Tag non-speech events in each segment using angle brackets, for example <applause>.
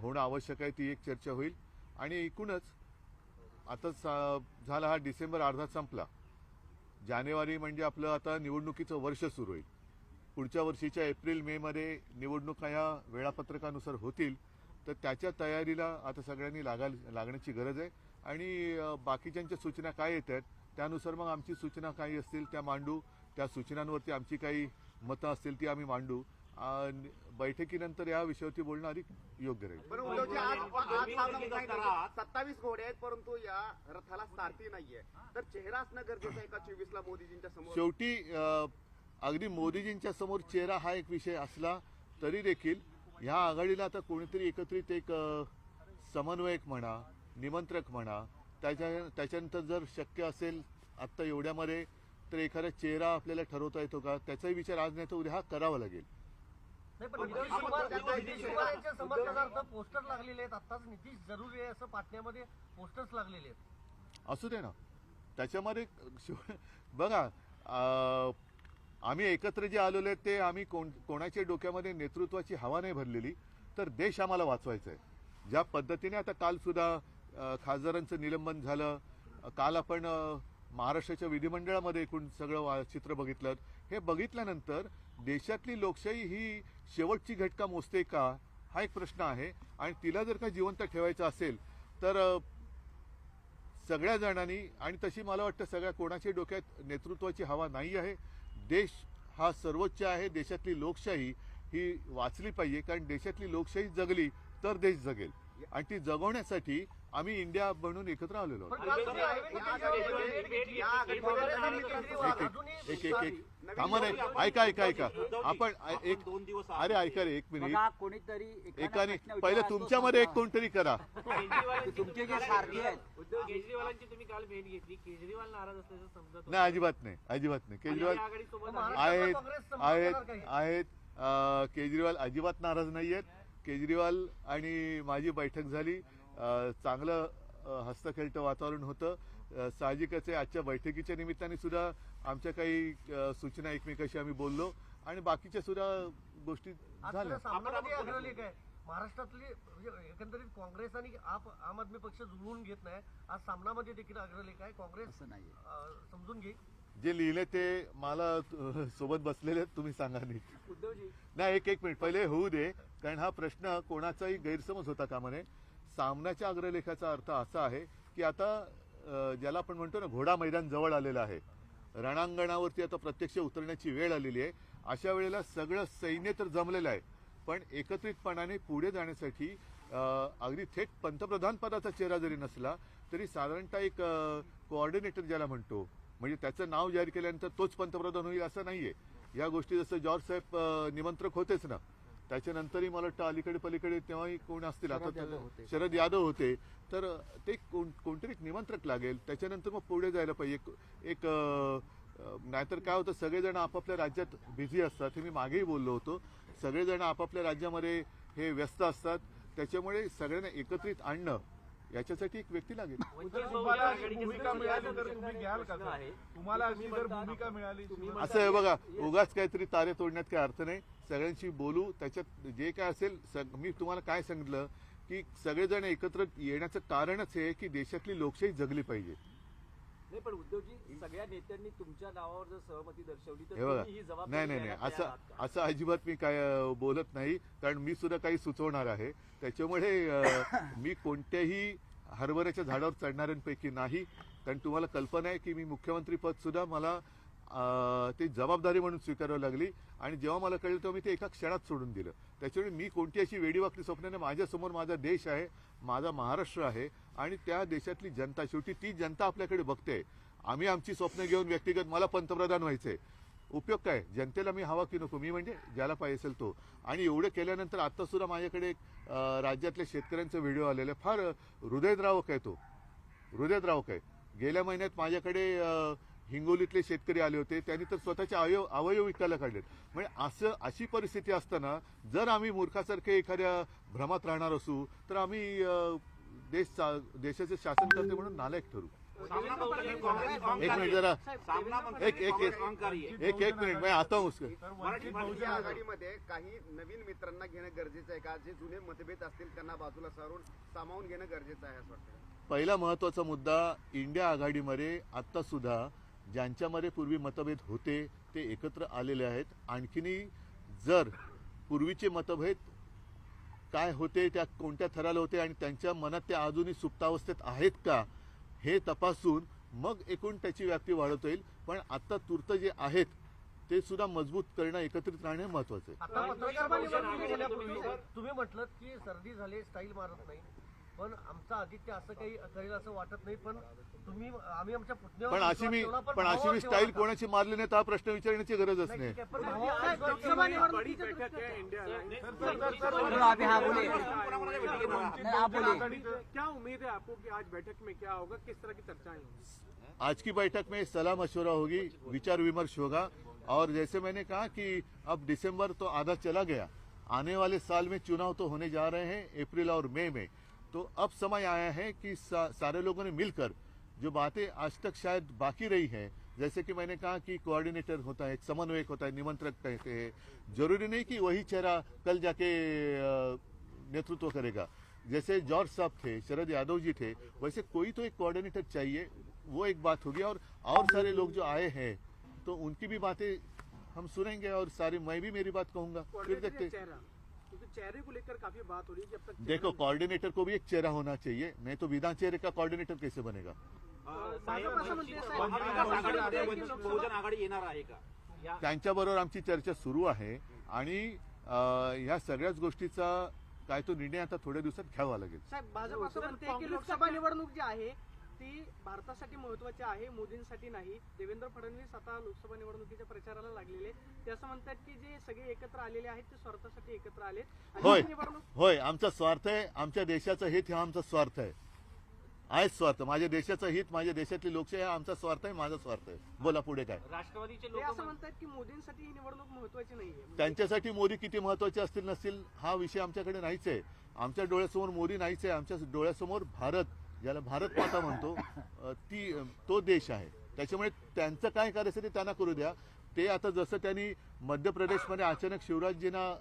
होणं आवश्यक आहे ती एक चर्चा होईल. आणि एकूणच आता सा- झाला हा डिसेंबर अर्धा संपला. जानेवारी म्हणजे आपलं आता निवडणुकीचं वर्ष सुरू होईल. पुढच्या वर्षीच्या एप्रिल मे मध्ये निवडणुका ह्या वेळापत्रकानुसार होतील. तर त्याच्या तयारीला आता सगळ्यांनी लागाल लागण्याची गरज आहे. आणि बाकीच्यांच्या सूचना काय येत आहेत त्यानुसार मग आमची सूचना काही असतील त्या मांडू. त्या सूचनांवरती आमची काही मतं असतील ती आम्ही मांडू. बैठकीनंतर या विषयावरती बोलणं अधिक योग्य राहील. सत्तावीस घोडे आहेत परंतु या रथाला सारथी नाहीये. तर चेहरा असणं गरजेचं आहे का चोवीस ला मोदीजींच्या समोर शेवटी अगदी मोदीजींच्या समोर चेहरा हा एक विषय असला तरी देखील ह्या आघाडीला आता कोणीतरी एकत्रित एक समन्वयक म्हणा निमंत्रक म्हणा त्याच्या त्याच्यानंतर जर शक्य असेल आत्ता एवढ्यामध्ये तर एखादा चेहरा आपल्याला ठरवता येतो का? त्याचाही विचार आज नाही तर उद्या हा करावा लागेल. नाही पण पण नितीश आपण कुमार त्याचा नितीश विषय- कुमार यांच्या समर्थनार्थ पोस्टर लागलेले आहेत. आताच नितीश जरुरी आहे असं पाटण्यामध्ये पोस्टर्स लागलेले आहेत. असू दे ना. त्याच्यामध्ये शिव- बघा अ, आम्ही एकत्र जे आलेलो आहेत ते आम्ही कोण कोणाच्या डोक्यामध्ये नेतृत्वाची हवा नाही भरलेली तर देश आम्हाला वाचवायचा आहे ज्या पद्धतीने आता काल सुद्धा अ, खासदारांचं निलंबन झालं अ, काल आपण अ, महाराष्ट्राच्या विधिमंडळामध्ये एकूण सगळं वा- चित्र बघितलं हे बघितल्यानंतर देशातली लोकशाही ही शेवटची घटका मोजते का? हा एक प्रश्न आहे. आणि तिला जर का जिवंत ठेवायचं असेल तर सगळ्या जणांनी आणि तशी मला वाटतं सगळ्या कोणाच्या डोक्यात नेतृत्वाची हवा नाही आहे. देश हा सर्वोच्च आहे. देशातली लोकशाही ही वाचली पाहिजे. कारण देशातली लोकशाही जगली तर देश जगेल. आणि ती जगवण्यासाठी आम्ही इंडिया बनून एकत्र आलेलो एक- एक एक थांबा नाही ऐका ऐका ऐका आपण एक दोन दिवस अरे ऐका रे एक मिनिट बघा कोणीतरी एकाने पहिलं तुमच्यामध्ये एक. कोणतरी करा तुमचे जे सारथी आहेत उद्धव केजरीवालांची तुम्ही काल भेट घेतली केजरीवाल नाराज असल्याचं समजत. नाही अजिबात नाही अजिबात नाही केजरीवाल आहेत आहेत? आहेत केजरीवाल अजिबात नाराज नाही आहेत केजरीवाल आणि माझी बैठक झाली चांगलं अं, हस्तखेळतं वातावरण होतं. साहजिकच आहे. आजच्या बैठकीच्या निमित्ताने सुद्धा आमच्या काही सूचना एकमेकाशी आम्ही बोललो आणि बाकीच्या सुद्धा गोष्टी झाल्या. महाराष्ट्रातली म्हणजे एकंदरीत काँग्रेस आणि आप आम आदमी पक्ष जुळवून घेत नाही. आज सामनामध्ये देखील अग्रलेख आहे. काँग्रेस अं, समजून घे. जे लिहिले ते मला सोबत बसलेले आहेत, तुम्ही सांगा नीट. उद्धवजी. नाही एक एक मिनिट. पहिले होऊ दे. कारण हा प्रश्न कोणाचाही गैरसमज होता कामा नये सामन्याच्या अग्रलेखाचा अर्थ असा आहे की आता ज्याला आपण म्हणतो ना घोडा मैदान जवळ आलेलं आहे. रणांगणावरती आता प्रत्यक्ष उतरण्याची वेळ आलेली आहे. अशा वेळेला सगळं सैन्य तर जमलेलं आहे. पण एकत्रितपणाने पुढे जाण्यासाठी अगदी थेट पंतप्रधान पदाचा चेहरा जरी नसला तरी साधारणतः एक कोऑर्डिनेटर ज्याला म्हणतो म्हणजे त्याचं नाव जाहीर केल्यानंतर तोच पंतप्रधान होईल असं नाहीये. या गोष्टी जसं जॉर्ज साहेब निमंत्रक होतेच ना. त्याच्यानंतरही मला वाटतं अलीकडे पलीकडे तेव्हाही कोण असतील आता शरद यादव होते. शरद यादव होते. तर ते कोण कोणतरी एक निमंत्रक लागेल. त्याच्यानंतर मग पुढे जायला पाहिजे. एक- नाहीतर काय होतं सगळेजण आपापल्या राज्यात बिझी असतात. हे मी मागेही बोललो होतो. सगळेजण आपापल्या राज्यामध्ये हे व्यस्त असतात. त्याच्यामुळे सगळ्यांना एकत्रित आणणं याच्यासाठी एक व्यक्ती लागेल असू? आहे. तुम्हाला अशी तुम्ही जर म्हणता- भूमिका मिळाली तुम्ही शिवसेना- असं आहे बघा उगाच काहीतरी तारे तोडण्यात काही अर्थ नाही सगळ्यांशी बोलू त्याच्यात जे काय असेल मी तुम्हाला काय सांगितलं की सगळेजण एकत्र येण्याचं कारणच हे आहे की देशातली लोकशाही जगली पाहिजे नाही पण उद्धवजी सगळ्या नेत्यांनी तुमच्या नावावर जर सहमती दर्शवली तर हे बघा. तुम्ही ही जबाबदारी नाही नाही नाही. घ्यायला तयार असं आहात का? असं अजिबात मी काय अं, बोलत नाही कारण मी सुद्धा काही सुचवणार आहे. त्याच्यामुळे अं, मी कोणत्याही हरभऱ्याच्या झाडावर चढणाऱ्यांपैकी नाही. कारण तुम्हाला कल्पना आहे की मी मुख्यमंत्री पद सुद्धा मला अं, ते जबाबदारी म्हणून स्वीकारावी लागली. आणि जेव्हा मला कळलं तेव्हा मी ते एका क्षणात सोडून दिलं. त्याच्यामुळे मी कोणती अशी वेडीवाकडी स्वप्न नाही. माझ्यासमोर माझा देश आहे माझा महाराष्ट्र आहे. आणि त्या देशातली जनता शेवटी ती जनता आपल्याकडे बघते. आम्ही आमची स्वप्न घेऊन व्यक्तिगत मला पंतप्रधान व्हायचंय. उपयोग काय? जनतेला मी हवा की नको? मी म्हणजे ज्याला पाहिजे असेल तो. आणि एवढं केल्यानंतर आता सुद्धा माझ्याकडे एक, राज्यातल्या शेतकऱ्यांचा व्हिडिओ आलेला आहे. फार हृदयद्रावक आहे तो. हृदयद्रावक आहे. गेल्या महिन्यात माझ्याकडे हिंगोलीतले शेतकरी आले होते. त्यांनी तर स्वतःचे अवयव अवयव विकायला काढलेत. म्हणजे असं अशी परिस्थिती असताना जर आम्ही मूर्खासारखे एखाद्या भ्रमात राहणार असू तर आम्ही देश चा- देशाचे शासन करते म्हणून नालायक ठरू. एक मिनिट जरा एक- एक- एक-. एक. एक मिनिट मैं आता हूँ उसके मराठी बहुजन आघाडीमध्ये काही नवीन मित्रांना घेणं गरजेचं आहे का? जे जुने मतभेद असतील त्यांना बाजूला सारून सामावून घेणं गरजेचं आहे असं वाटतं. पहिला महत्त्वाचा मुद्दा इंडिया आघाडीमध्ये आता सुद्धा ज्यांच्यामध्ये पूर्वी मतभेद होते ते एकत्र आलेले आहेत. आणखीनही जर पूर्वीचे मतभेद काय होते त्या कोणत्या थराला होते आणि त्यांच्या मनात ते अजूनही सुप्तावस्थेत आहेत का हे तपासून मग एकूण त्याची व्याप्ती वाढवता येईल. पण आता तूर्त जे आहेत ते सुद्धा मजबूत करणं एकत्रित राहणे महत्वाचं आहे. तुम्ही म्हटलं की सर्दी झाली स्टाईल मारत नाही. पण आमचा आदित्य असं काही करेल असं वाटत नाही पण तुम्ही आम्ही आमच्या पुतण्यावर पण अशी मी विश्वास ठेवला, पण अशी भावावर मी स्टाईल. कोणाची मारली नाही तर हा प्रश्न विचारण्याची गरजच नाही, नाही ठीक आहे, पण भावावर विश्वास ठेवला. बोलो अभी हाँ बोलिए कोणाकोणाच्या भेटी घेणार आहात? नहीं, आप बोलिए क्या उम्मीद है आपको कि आज बैठक में क्या होगा किस तरह की चर्चाएं होंगी आज की बैठक में सलाह मशवरा होगी विचार विमर्श होगा और जैसे मैंने कहा कि अब दिसंबर तो आधा चला गया आने वाले साल में चुनाव तो होने जा रहे हैं अप्रैल और मई में तो अब समय आया है कि सा, सारे लोगों ने मिलकर जो बातें आज तक शायद बाकी रही हैं जैसे कि मैंने कहा कि कोऑर्डिनेटर होता है समन्वयक होता है निमंत्रक कहते हैं। ज़रूरी नहीं कि वही चेहरा कल जाके नेतृत्व करेगा। जैसे जॉर्ज साहब थे शरद यादव जी थे वैसे कोई तो एक कोऑर्डिनेटर चाहिए वो एक बात होगी। और और सारे लोग जो आए हैं तो उनकी भी बातें हम सुनेंगे और सारी मैं भी मेरी बात कहूँगा। फिर देखते क्योंकि चेहरे को लेकर काफी बात हो रही है कि अब तक देखो कोऑर्डिनेटर को भी एक चेहरा होना चाहिए नहीं तो बिना चेहरे का कोऑर्डिनेटर कैसे बनेगा? बहुजन आघाडी येणार आहे का? त्यांच्याबरोबर आमची चर्चा सुरू आहे आणि ह्या सगळ्याच गोष्टीचा काय तो निर्णय आता थोड्या दिवसात घ्यावा लागेल. साहेब भाजप असं म्हणते की लोकसभा निवडणूक जी आहे ती भारतासाठी महत्वाची आहे मोदींसाठी नाही. देवेंद्र फडणवीस आता लोकसभा निवडणुकीच्या प्रचाराला लागलेले ते असं म्हणतात की जे सगळे एकत्र आलेले आहेत ते स्वार्थासाठी एकत्र आलेत. आणि होय. ही होय आमचा स्वार्थ आहे आमच्या देशाचं हित हा आमचा स्वार्थ आहे. आहेच स्वार्थ. माझ्या देशाचं हित माझ्या देशातली लोकशाही हा आमचा स्वार्थ आहे माझा स्वार्थ आहे. बोला पुढे काय? राष्ट्रवादीचे लोक असं म्हणतात की मोदींसाठी ही निवडणूक महत्वाची नाहीये. त्यांच्यासाठी मोदी किती महत्त्वाचे असतील नसतील हा विषय आमच्याकडे नाहीच आहे. आमच्या डोळ्यासमोर मोदी नाहीच आहे आमच्या डोळ्यासमोर भारत ज्याला भारत माता म्हणतो ती तो देश आहे. त्याच्यामुळे त्यांचं काय करायचं ते त्यांना करू द्या. ते आता जसं त्यांनी मध्य प्रदेशमध्ये अचानक शिवराजजींना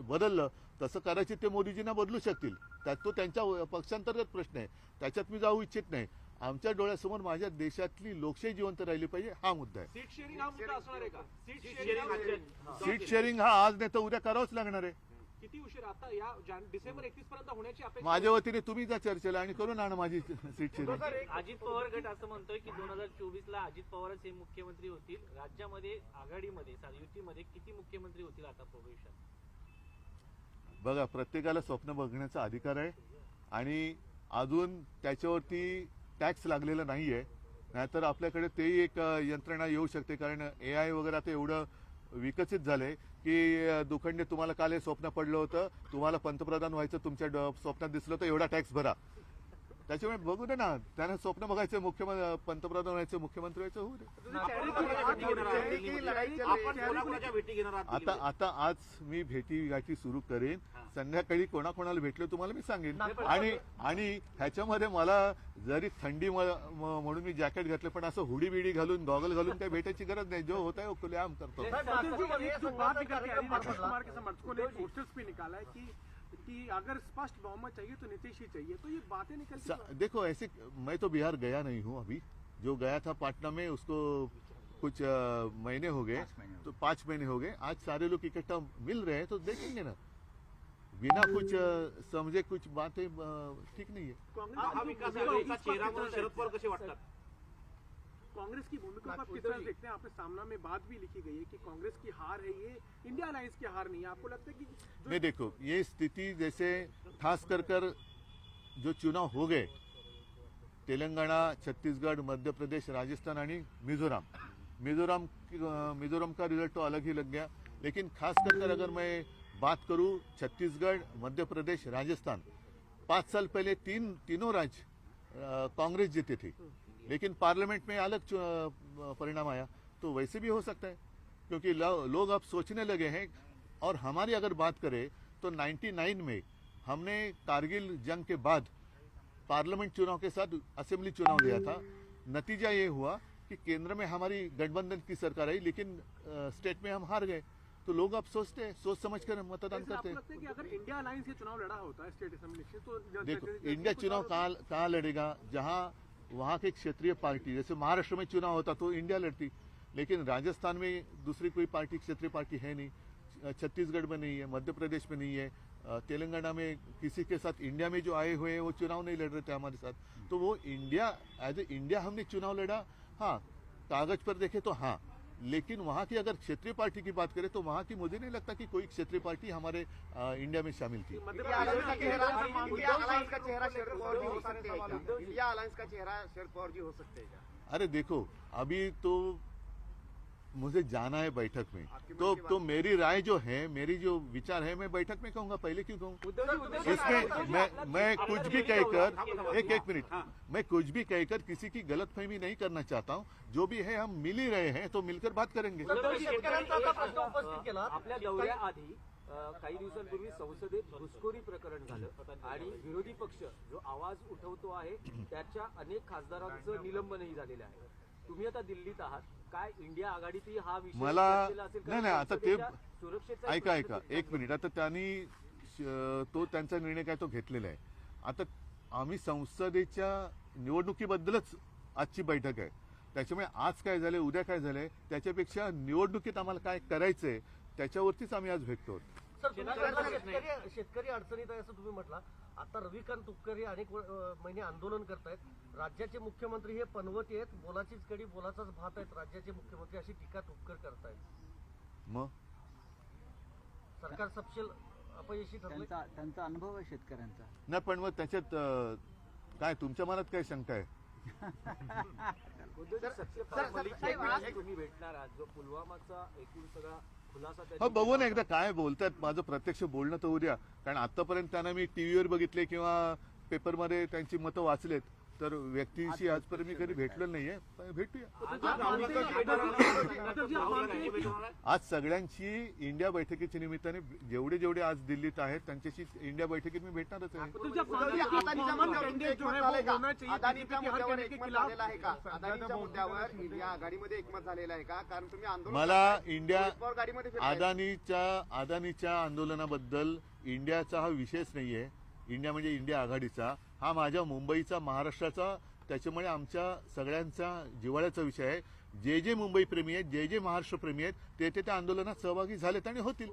बदललं तसं कदाचित ते मोदीजींना बदलू शकतील. त्यात तो त्यांच्या पक्षांतर्गत प्रश्न आहे. त्याच्यात मी जाऊ इच्छित नाही. आमच्या डोळ्यासमोर माझ्या देशातली लोकशाही जिवंत राहिली पाहिजे हा मुद्दा आहे. सीट शेअरिंग हा मुद्दा असणार आहे का? सीट शेअरिंग शेअरिंग आजच्या- सीट शेअरिंग हा आज नाही तर उद्या करावंच लागणार आहे. किती उशीर? आता या डिसेंबर एकतीस पर्यंत होण्याची अपेक्षा माझ्या वतीने तुम्ही जा चर्चेला आणि करून आणा माझी सीट अजित पवार गट असं म्हणतोय की दोन हजार चोवीस ला अजित पवारच हे मुख्यमंत्री होतील. राज्यामध्ये आघाडीमध्ये युतीमध्ये किती मुख्यमंत्री होतील आता भविष्यात? बघा प्रत्येकाला स्वप्न बघण्याचा अधिकार आहे. आणि अजून त्याच्यावरती टॅक्स लागलेला नाही आहे नाहीतर आपल्याकडे तेही एक यंत्रणा येऊ शकते. कारण ए आय वगैरे आता एवढं विकसित झालंय. की दुखंडे तुम्हाला काल हे स्वप्न पडलं होतं तुम्हाला पंतप्रधान व्हायचं तुमच्या स्वप्नात दिसलं होतं एवढा टॅक्स भरा. त्याच्यामुळे बघू दे ना. त्यांना स्वप्न बघायचं मुख्यमंत्री पंतप्रधान व्हायचं मुख्यमंत्री व्हायचं होऊ दे. आता? आता आज मी भेटी गाठी सुरू करेन. संध्याकाळी कोणाकोणाला भेटलो तुम्हाला मी सांगेन. आणि आणि ह्याच्यामध्ये मला जरी थंडी म्हणून मी जॅकेट घातलं पण असं हुडी बिडी घालून गॉगल घालून काही भेटायची गरज नाही. जो होता खुलेआम करतो. के अगर स्पष्ट बहुमत चाहिए तो नीतीश ही चाहिए। तो ये बातें निकल देखो ऐसे मैं तो बिहार गया नहीं हूँ अभी। जो गया था पटना में उसको कुछ महीने हो गए। तो पाँच महीने हो गए। आज सारे लोग इकट्ठा मिल रहे हैं तो देखेंगे ना। बिना कुछ समझे कुछ बातें ठीक नहीं है? कांग्रेस की भूमिका आप किस तरह देखते हैं? आपने सामना में बात भी लिखी गई है कि कांग्रेस की हार है ये इंडिया अलायंस की हार नहीं है। आपको लगता है कि नहीं देखो ये स्थिति जैसे खास कर कर जो चुनाव हो गए तेलंगाना छत्तीसगढ़ मध्य प्रदेश राजस्थान आणि मिजोरम। मिजोरम मिजोरम का रिज़ल्ट तो अलग ही लग गया। लेकिन खास कर कर अगर मैं बात करूँ छत्तीसगढ़ मध्य प्रदेश राजस्थान पाँच साल पहले तीन तीनों राज्य कांग्रेस जीती थी। लेकिन पार्लियामेंट में अलग परिणाम आया। तो वैसे भी हो सकता है क्योंकि लोग अब सोचने लगे हैं और हमारी अगर बात करें तो 99 में हमने कारगिल जंग के बाद पार्लियामेंट चुनाव के साथ असेंबली चुनाव लिया था। नतीजा ये हुआ कि केंद्र में हमारी गठबंधन की सरकार आई लेकिन स्टेट में हम हार गए। तो लोग अब सोचते हैं सोच समझ कर मतदान करते हैं। कि अगर इंडिया अलायंस ये चुनाव लड़ा होता है स्टेट असेंबली तो देखो इंडिया चुनाव कहाँ कहाँ लड़ेगा? जहाँ वहाँ की क्षेत्रीय पार्टी जैसे महाराष्ट्र में चुनाव होता तो इंडिया लड़ती। लेकिन राजस्थान में दूसरी कोई पार्टी क्षेत्रीय पार्टी है नहीं। छत्तीसगढ़ में नहीं है मध्य प्रदेश में नहीं है। तेलंगाना में किसी के साथ इंडिया में जो आए हुए हैं वो चुनाव नहीं लड़ रहे थे हमारे साथ। तो वो इंडिया एज ए इंडिया हमने चुनाव लड़ा। हाँ कागज़ पर देखे तो हाँ। लेकिन वहाँ की अगर क्षेत्रीय पार्टी की बात करें तो वहाँ की मुझे नहीं लगता कि कोई क्षेत्रीय पार्टी हमारे अ, इंडिया में शामिल थी। हो सकते हैं क्या? इंडिया अलायंस का चेहरा शरद पवार जी हो सकते हैं क्या? अरे देखो अभी तो मुझे जाना है बैठक में। तो तो मेरी राय जो है मेरी जो विचार है मैं बैठक में कहूंगा पहले क्यों कहूँ? इसमें मैं मैं कुछ भी कहकर. एक एक मिनट। मैं कुछ भी कहकर किसी की गलतफहमी नहीं करना चाहता हूँ। जो भी है हम मिल ही रहे हैं तो मिलकर बात करेंगे। आपल्या दौऱ्याआधी काही दिवसांपूर्वी संसदेत घुसखोरी प्रकरण झालं आणि विरोधी पक्ष जो आवाज उठवतो आहे त्याच्या अनेक खासदारांचं निलंबनही झालेलं आहे. तुम्ही आता दिल्लीत आहात. काय इंडिया आघाडीतही हा विषय मला- नाही, नाही, आता ते- सुरक्षेचा ऐका ऐका एक मिनिट. आता त्यांनी तो त्यांचा निर्णय काय तो घेतलेला आहे. आता आम्ही संसदेच्या निवडणुकीबद्दलच आजची बैठक आहे. त्याच्यामुळे आज काय झालंय उद्या काय झालंय त्याच्यापेक्षा निवडणुकीत आम्हाला काय करायचंय त्याच्यावरतीच आम्ही आज भेटतो. शेतकरी अडचणीत आहे असं तुम्ही म्हटलं. आता रविकांत तुपकर हे अनेक महिने आंदोलन करतायत. राज्याचे मुख्यमंत्री हे पनवती आहेत. बोलाचीच कडी बोलाचाच भात आहेत. राज्याचे मुख्यमंत्री अशी टीका तुपकर करतायत. मग सरकार सपशेल अपयशी ठरले त्यांचा त्यांचा अनुभव आहे शेतकऱ्यांचा. नाही पण मग त्याच्यात काय तुमच्या मनात काय शंका आहे? <laughs> तुम्ही भेटणार आहात जो पुलवामाचा एकूण सगळा खुलासा हो बघू ना एकदा काय बोलतात. माझं प्रत्यक्ष बोलणं तर उद्या. कारण आतापर्यंत त्यांना मी टीव्हीवर बघितले किंवा पेपरमध्ये त्यांची मतं वाचलेत. तर व्यक्तीशी आजपर्यंत मी कधी भेटलो नाहीये. पण भेटूया. आज सगळ्यांची इंडिया बैठकीच्या निमित्ताने जेवढे जेवढे आज दिल्लीत आहेत त्यांच्याशी इंडिया बैठकीत मी भेटणारच आहे. मला. इंडिया. अदानीच्या अदानीच्या आंदोलनाबद्दल इंडियाचा हा विषयच नाहीये. इंडिया म्हणजे इंडिया आघाडीचा हा माझ्या मुंबईचा महाराष्ट्राचा त्याच्यामुळे आमच्या सगळ्यांचा जिव्हाळ्याचा विषय आहे. जे जे मुंबई प्रेमी आहेत जे जे महाराष्ट्र प्रेमी आहेत ते ते त्या आंदोलनात सहभागी झालेत आणि होतील.